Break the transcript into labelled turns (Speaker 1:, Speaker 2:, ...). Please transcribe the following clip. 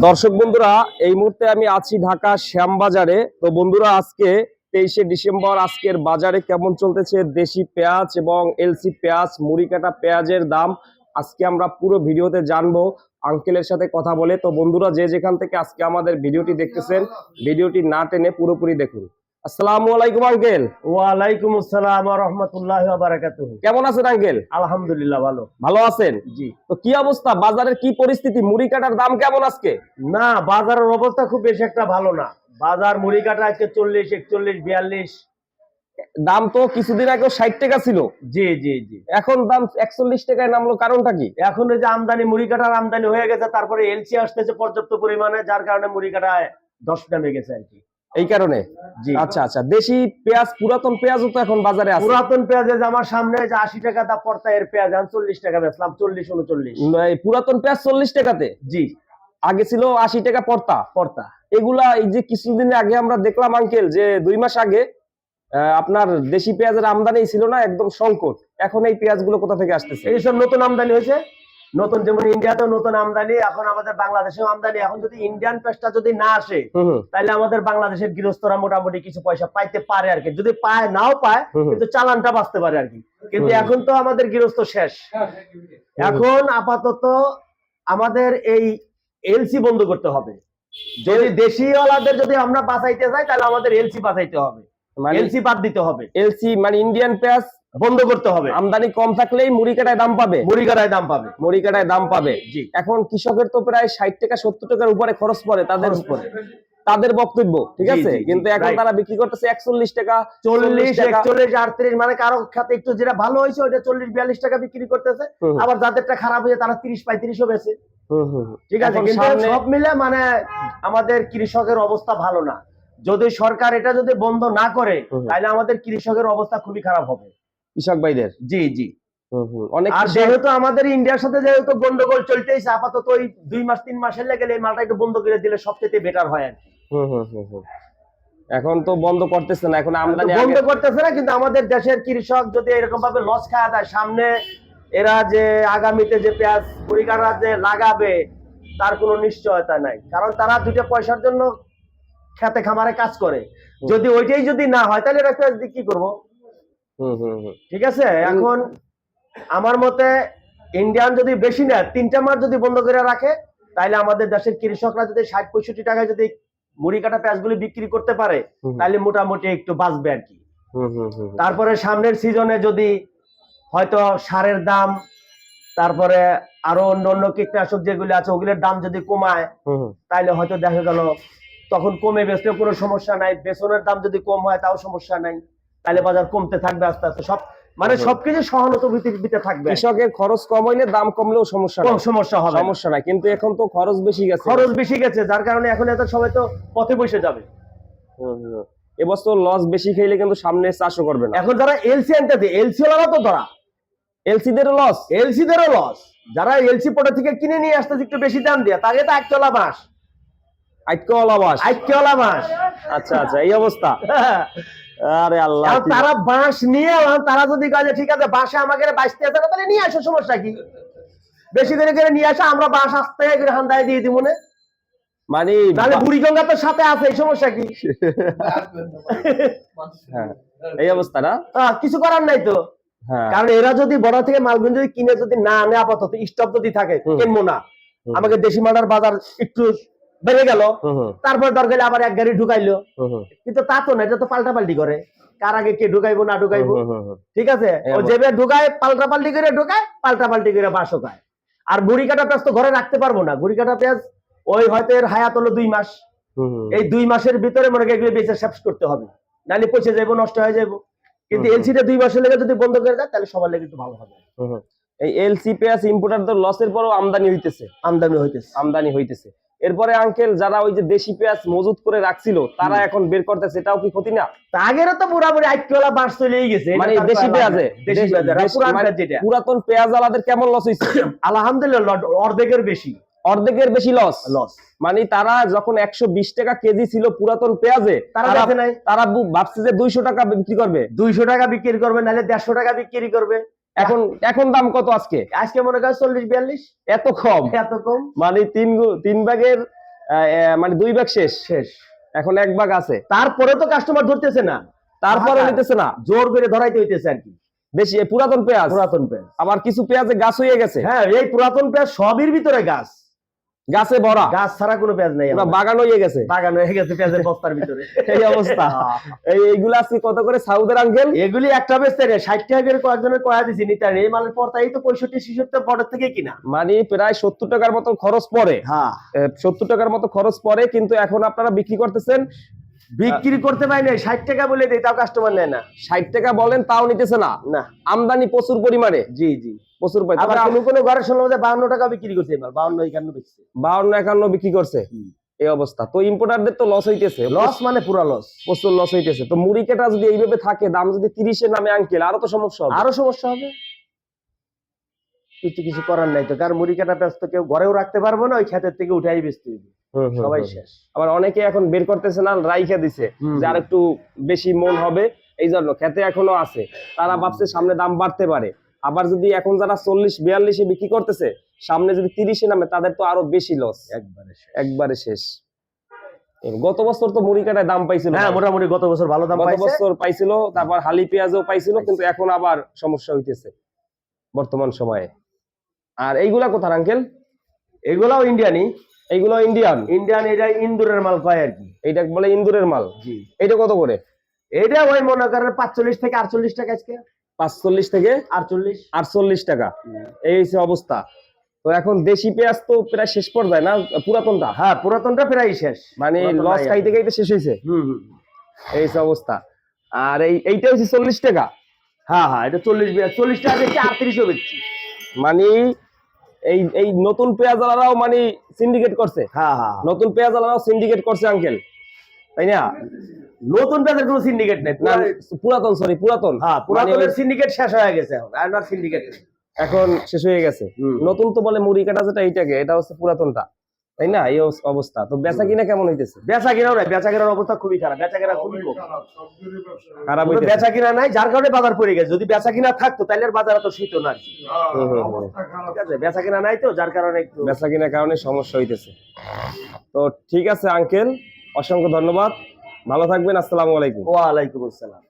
Speaker 1: দর্শক বন্ধুরা, এই মুহূর্তে আমি আছি ঢাকা শ্যামবাজারে। তো বন্ধুরা, আজকে তেইশে ডিসেম্বর, আজকের বাজারে কেমন চলতেছে? দেশি পেঁয়াজ এবং এলসি পেঁয়াজ মুড়ি কাটা পেঁয়াজের দাম আজকে আমরা পুরো ভিডিওতে জানব। আঙ্কেলের সাথে কথা বলে। তো বন্ধুরা, যে যেখান থেকে আজকে আমাদের ভিডিওটি দেখতেছেন, ভিডিওটি না টেনে পুরোপুরি দেখুন। আসসালামু আলাইকুম আঙ্কেল।
Speaker 2: ওয়ালাইকুম আসসালাম রহমতুল্লাহ বারাকাতুহ।
Speaker 1: কেমন আছেন আঙ্কেল?
Speaker 2: আলহামদুলিল্লাহ ভালো।
Speaker 1: ভালো আছেন?
Speaker 2: জি।
Speaker 1: তো কি অবস্থা? বাজারের কি পরিস্থিতি? মুড়ি কাটার দাম কেমন আজকে?
Speaker 2: না বাজারের অবস্থা খুব বেশি একটা ভালো না। বাজার মুড়ি কাটা আজকে চল্লিশ একচল্লিশ বিয়াল্লিশ।
Speaker 1: দাম তো কিছুদিন আগে ষাট টাকা ছিল।
Speaker 2: জি জি জি।
Speaker 1: এখন দাম একচল্লিশ টাকায় নামলো কারণটা কি?
Speaker 2: এখন যে আমদানি মুড়ি কাটার আমদানি হয়ে গেছে তারপরে এলসি আসতেছে পর্যাপ্ত পরিমাণে যার কারণে মুড়ি কাটায় দশ নামে গেছে আর কি।
Speaker 1: এই কারণে? আচ্ছা আচ্ছা। দেশি পেঁয়াজ পুরাতন পেঁয়াজও তো এখন বাজারে আছে।
Speaker 2: পুরাতন পেঁয়াজের যে আমার সামনে যে আশি টাকা দা পড়তা এর পেঁয়াজ আমি চল্লিশ টাকা বেচলাম চল্লিশ উনচল্লিশ।
Speaker 1: উম, এই পুরাতন পেঁয়াজ চল্লিশ টাকাতে?
Speaker 2: জি।
Speaker 1: আগে ছিল আশি টাকা পড়তা?
Speaker 2: পড়তা।
Speaker 1: এগুলা এই যে কিছুদিন আগে আমরা দেখলাম আঙ্কেল যে দুই মাস আগে আপনার দেশি পেঁয়াজের আমদানি ছিল না একদম সংকট। এখন এই পেঁয়াজগুলো কোথা থেকে আসতেছে?
Speaker 2: এইসব নতুন আমদানি হয়েছে? নতুন যেমন ইন্ডিয়াতেও নতুন আমদানি এখন আমাদের বাংলাদেশেও আমদানি। এখন যদি ইন্ডিয়ান পেস্টটা যদি না আসে তাহলে আমাদের বাংলাদেশের গৃহস্থরা মোটামুটি কিছু পয়সা পাইতে পারে আর কি। যদি পায় নাও পায়। কিন্তু চালানটা বাঁচতে পারে আর কি। কিন্তু এখন তো আমাদের গৃহস্থ শেষ। এখন আপাতত আমাদের এই এলসি বন্ধ করতে হবে। যদি দেশিওয়ালাদের যদি আমরা বাঁচাইতে যাই তাহলে আমাদের এলসি বাঁচাইতে হবে।
Speaker 1: মানে
Speaker 2: এলসি বাদ দিতে হবে।
Speaker 1: এলসি মানে ইন্ডিয়ান পেঁয়াজ
Speaker 2: বন্ধ করতে হবে।
Speaker 1: আমদানি কম থাকলেই মুড়ি কাটায় দাম পাবে।
Speaker 2: মুড়ি কাটায় দাম পাবে।
Speaker 1: মুড়ি কাটায় দাম পাবে।
Speaker 2: জি
Speaker 1: এখন কৃষকের তো প্রায় ষাট টাকা সত্তর টাকার উপরে খরচ পড়ে তাদের
Speaker 2: পড়ে।
Speaker 1: তাদের বক্তব্য ঠিক আছে? কিন্তু এখন তারা বিক্রি করতেছে একচল্লিশ টাকা
Speaker 2: চল্লিশ একচল্লিশ আটত্রিশ মানে কারও খাতে একটু যেটা ভালো হয়েছে ওইটা চল্লিশ বিয়াল্লিশ টাকা বিক্রি করতেছে। আবার যাদেরটা খারাপ হয়েছে তারা তিরিশ পঁয়ত্রিশও বেছে। ঠিক আছে? কিন্তু সব মিলে মানে আমাদের কৃষকের অবস্থা ভালো না। যদি সরকার এটা যদি বন্ধ না করে। তাহলে আমাদের কৃষকের অবস্থা খুবই খারাপ হবে।
Speaker 1: কৃষক ভাইদের
Speaker 2: জি জি।
Speaker 1: অনেক
Speaker 2: আর যেহেতু আমাদের ইন্ডিয়ার সাথে যেহেতু গন্ডগোল চলতেইছে আপাতত ওই দুই মাস তিন মাসের লেগে এই মালটা একটু বন্ধ করে দিলে সবচেয়ে বেটার হয় আর।
Speaker 1: এখন তো বন্ধ করতেছে না এখন আমদানি
Speaker 2: বন্ধ করতেছে না কিন্তু আমাদের দেশের কৃষক যদি এরকম ভাবে লস খাওয়া দেয় সামনে এরা যে আগামীতে যে পেঁয়াজ পরিকাররা যে লাগাবে তার কোনো নিশ্চয়তা নাই কারণ তারা দুটো পয়সার জন্য খেতে খামারে কাজ করে যদি ওইটাই যদি না হয় তাহলে এরা পেঁয়াজ দিয়ে কি করব। ঠিক আছে? এখন আমার মতে ইন্ডিয়ান যদি বেশি নেয় তিনটা মাস যদি বন্ধ করে রাখে তাহলে আমাদের দেশের কৃষকরা যদি ষাট পঁয়ষট্টি টাকায় যদি মুড়ি কাটা পেঁয়াজগুলি বিক্রি করতে পারে তাহলে মোটামুটি একটু বাঁচবে আর কি। তারপরে সামনের সিজনে যদি হয়তো সারের দাম তারপরে আরও অন্য অন্য কীটনাশক যেগুলি আছে ওগুলোর দাম যদি কমায়। তাহলে হয়তো দেখা গেল তখন কমে বেচলে কোনো সমস্যা নাই বেসনের দাম যদি কম হয় তাও সমস্যা নাই। তাহলে বাজার কমতে থাকবে আস্তে আস্তে। সব মানে। সবকিছু সহানুভূতিতে থাকবে।
Speaker 1: কৃষকের খরচ কম হইলে দাম কমলেও সমস্যা
Speaker 2: কম সমস্যা হবে।
Speaker 1: সমস্যা নাই। কিন্তু এখন তো খরচ বেশি গেছে।
Speaker 2: খরচ বেশি গেছে যার কারণে এখন এত সবাই তো পথে বসে যাবে।
Speaker 1: এবছর লস বেশি খেলে কিন্তু সামনে চাষও করবে না।
Speaker 2: এখন যারা এলসি আনতে এলসি তো ধরা।
Speaker 1: এলসি দের লস
Speaker 2: এলসি দেরও লস যারা এলসি পটে থেকে কিনে নিয়ে আসতেছে একটু বেশি দাম দিয়ে তাকে তো একচলা মাস
Speaker 1: আইটকলা বাস
Speaker 2: আইকলা মাস
Speaker 1: আচ্ছা আচ্ছা এই অবস্থা। আরে আল্লাহ
Speaker 2: তারা বাঁশ নিয়ে তারা যদি কাজে ঠিক আছে বাঁশে আমাকে বাঁচতে আছে তাহলে নিয়ে আসো সমস্যা কি? বেশি করে করে নিয়ে আসো আমরা বাঁশ আসতে করে হান্দায় দিয়ে দিব না।
Speaker 1: মানে
Speaker 2: তাহলে বুড়িগঙ্গা তো সাথে আছে এই সমস্যা কি?
Speaker 1: হ্যাঁ, এই অবস্থা না?
Speaker 2: কিছু করার নাই তো।
Speaker 1: হ্যাঁ।
Speaker 2: কারণ এরা যদি বড় থেকে মালগুলো যদি কিনে যদি না আনে আপাতত স্টক যদি থাকে। কিনবো না। আমাকে দেশি মাটার বাজার একটু বেড়ে গেল। তারপর দরকার আবার এক গাড়ি ঢুকাইলো। কিন্তু তা তো না এটা তো পাল্টা পাল্টি করে। কার আগে কে ঢুকাইবো না ঢুকাইবো। ঠিক আছে? ও যেভাবে ঢুকায় পাল্টা পাল্টি করে ঢুকায় পাল্টা পাল্টি করে বাসও খায় আর বুড়ি কাটা পেঁয়াজ তো ঘরে রাখতে পারব না। বুড়ি কাটা পেঁয়াজ ওই হয়তো এর হায়াত হলো দুই মাস। এই দুই মাসের ভিতরে মনে এগুলো বেঁচে শেষ করতে হবে। নাহলে পচে যাব নষ্ট হয়ে যাব কিন্তু। এলসিটা দুই মাসের লেগে যদি বন্ধ করে দেয় তাহলে সবার লেগে একটু ভালো হবে।
Speaker 1: এই এলসি পেঁয়াজ ইম্পোর্টারদের লসের পরও আমদানি হইতেছে।
Speaker 2: আমদানি হইতেছে।
Speaker 1: আমদানি হইতেছে। এরপরে আঙ্কেল যারা ওই যে দেশি পেঁয়াজ মজুত করে রাখছিল তারা এখন বের করতেছে এটাও কি ক্ষতি না?
Speaker 2: আগেরও তো পুরাপুরি আইকিওয়ালা বাস চলেই গেছে
Speaker 1: মানে দেশি পেঁয়াজে মানে পুরাতন পেঁয়াজ আলাদের কেমন লস হয়েছে?
Speaker 2: আলহামদুলিল্লাহ অর্ধেকের বেশি।
Speaker 1: অর্ধেকের বেশি লস
Speaker 2: লস
Speaker 1: মানে তারা যখন একশো বিশ টাকা কেজি ছিল পুরাতন পেঁয়াজে
Speaker 2: তারা
Speaker 1: ভাবছে যে দুইশো টাকা বিক্রি করবে।
Speaker 2: দুইশো টাকা বিক্রি করবে নাহলে দেড়শো টাকা বিক্রি করবে।
Speaker 1: এখন এখন দাম কত আজকে?
Speaker 2: আজকে মনে করেন চল্লিশ বিয়াল্লিশ।
Speaker 1: এত কম?
Speaker 2: এত কম।
Speaker 1: মানে তিন তিন ভাগের মানে দুই ভাগ শেষ।
Speaker 2: শেষ।
Speaker 1: এখন এক ভাগ আছে।
Speaker 2: তারপরে তো কাস্টমার ধরতেছে না।
Speaker 1: তারপরে। নিতেছে না।
Speaker 2: জোর করে ধরাইতে হইতেছে আর কি।
Speaker 1: বেশি পুরাতন পেঁয়াজ।
Speaker 2: পুরাতন পেঁয়াজ।
Speaker 1: আবার কিছু পেঁয়াজে গাছ হয়ে গেছে।
Speaker 2: হ্যাঁ এই পুরাতন পেঁয়াজ সবের ভিতরে গাছ।
Speaker 1: গাছে ভরা।
Speaker 2: গাছ ছাড়া কোনো পেঁয়াজ নেই
Speaker 1: বাগান হয়ে গেছে।
Speaker 2: বাগান হয়ে গেছে পেঁয়াজের বস্তার ভিতরে।
Speaker 1: এই অবস্থা। এই এইগুলা আজকে কত করে? সাউদের আঙ্কেল?
Speaker 2: এগুলি একটা বেচতে রে ষাট টাকা করে কয়েকজনের কয়া দিছি নিতে এই মালের পর তাই তো পঁয়ষট্টি ছিষট্টি পরের থেকে কিনা।
Speaker 1: মানে প্রায় সত্তর টাকার মতো খরচ পড়ে।
Speaker 2: হ্যাঁ।
Speaker 1: সত্তর টাকার মতো খরচ পড়ে কিন্তু এখন আপনারা বিক্রি করতেছেন
Speaker 2: বিক্রি করতে পারি না ষাট টাকা বলে দেয় তাও কাস্টমার নেয় না।
Speaker 1: ষাট টাকা বলেন তাও নিতেছে না?
Speaker 2: না।
Speaker 1: আমদানি প্রচুর পরিমাণে?
Speaker 2: জি জি।
Speaker 1: প্রচুর
Speaker 2: আবার কোনো কোনো ঘরে শুনলাম যে বাউন্ন টাকা বিক্রি করছে এবার বাউন্ন একান্ন বেচছে।
Speaker 1: বাউন্ন একান্ন বিক্রি করছে? এই অবস্থা। তো ইম্পোর্টারদের তো লস হইতেছে।
Speaker 2: লস মানে পুরা লস
Speaker 1: প্রচুর লস হইতেছে। তো মুড়ি কেটা যদি এইভাবে থাকে দাম যদি তিরিশের নামে আঙ্কেল আরও তো সমস্যা হবে।
Speaker 2: আরও সমস্যা হবে। কিছু কিছু করার নাই তো। কারণ মুড়ি কাটা ব্যস্ত কেউ ঘরেও রাখতে পারব না ওই খেতের থেকে উঠাই বেচতে হবে সবাই শেষ।
Speaker 1: আবার অনেকে এখন বের করতেছে না রাইখা দিছে যে আর একটু বেশি মন হবে এই জন্য খেতে এখনও আছে। তারা ভাবছে সামনে দাম বাড়তে পারে। আবার যদি এখন যারা চল্লিশ বিয়াল্লিশে বিক্রি করতেছে সামনে যদি তিরিশে নামে তাদের তো আরও বেশি লস
Speaker 2: একবারে
Speaker 1: একবারে শেষ। গত বছর তো মুড়ি কাটায় দাম পাইছিল
Speaker 2: হ্যাঁ মোটামুটি গত বছর ভালো দাম
Speaker 1: গত বছর পাইছিল তারপর হালি পেঁয়াজও পাইছিল কিন্তু এখন আবার সমস্যা হইতেছে বর্তমান সময়ে। আর এইগুলা কোথার আঙ্কেল?
Speaker 2: এগুলাও ইন্ডিয়ানি
Speaker 1: এইগুলো ইন্ডিয়ান
Speaker 2: ইন্ডিয়ান এটা ইন্দুরের মাল পায় আর কি।
Speaker 1: এইটা বলে ইন্দুরের মাল?
Speaker 2: জি।
Speaker 1: এইটা কত করে?
Speaker 2: এটা ওই মনে করেন পাঁচচল্লিশ থেকে আটচল্লিশ টাকা আজকে।
Speaker 1: পাঁচচল্লিশ থেকে
Speaker 2: আটচল্লিশ।
Speaker 1: আটচল্লিশ টাকা। এই হচ্ছে অবস্থা। তো এখন দেশি পেঁয়াজ তো প্রায় শেষ পর্যায়ে না? পুরাতনটা?
Speaker 2: হ্যাঁ পুরাতনটা প্রায় শেষ।
Speaker 1: মানে লস খাইতে খাইতে শেষ হয়েছে
Speaker 2: হুম
Speaker 1: এই অবস্থা। আর এই এইটা হচ্ছে চল্লিশ টাকা?
Speaker 2: হ্যাঁ হ্যাঁ এটা চল্লিশ চল্লিশ টাকা বেচছি আটত্রিশও বেচছি।
Speaker 1: মানে এই এই নতুন পেঁয়াজালারাও মানে সিন্ডিকেট করছে?
Speaker 2: হ্যাঁ হ্যাঁ
Speaker 1: নতুন পেঁয়াজালারাও সিন্ডিকেট করছে আঙ্কেল তাই না?
Speaker 2: নতুন পেঁয়াজের কোনো সিন্ডিকেট নেই
Speaker 1: না পুরাতন সরি পুরাতন।
Speaker 2: হ্যাঁ
Speaker 1: মানে
Speaker 2: পুরাতনের সিন্ডিকেট শেষ হয়ে গেছে এখন আর সিন্ডিকেট
Speaker 1: এখন শেষ হয়ে গেছে। নতুন তো বলে মুড়ি কাটা যেটা এইটাকে এটা হচ্ছে পুরাতনটা। তাই না? এই অবস্থা তো বেচা কিনা কেমন হইতেছে?
Speaker 2: বেচা কিনাও নাই। বেচা কেনার অবস্থা খুবই খারাপ। বেচা কেনা খুবই কম।
Speaker 1: খারাপ
Speaker 2: কোনো বেচা কিনা নাই যার কারণে বাজার পড়ে গেছে। যদি বেচা কিনা থাকতো তাহলে আর বাজার এত শীত না
Speaker 1: হুম।
Speaker 2: ঠিক আছে? বেচা কিনা নাই তো যার কারণে একটু
Speaker 1: বেচা কিনার কারণে সমস্যা হইতেছে। তো ঠিক আছে আঙ্কেল। অসংখ্য ধন্যবাদ। ভালো থাকবেন। আসসালামু আলাইকুম।
Speaker 2: ওয়ালাইকুম আসসালাম।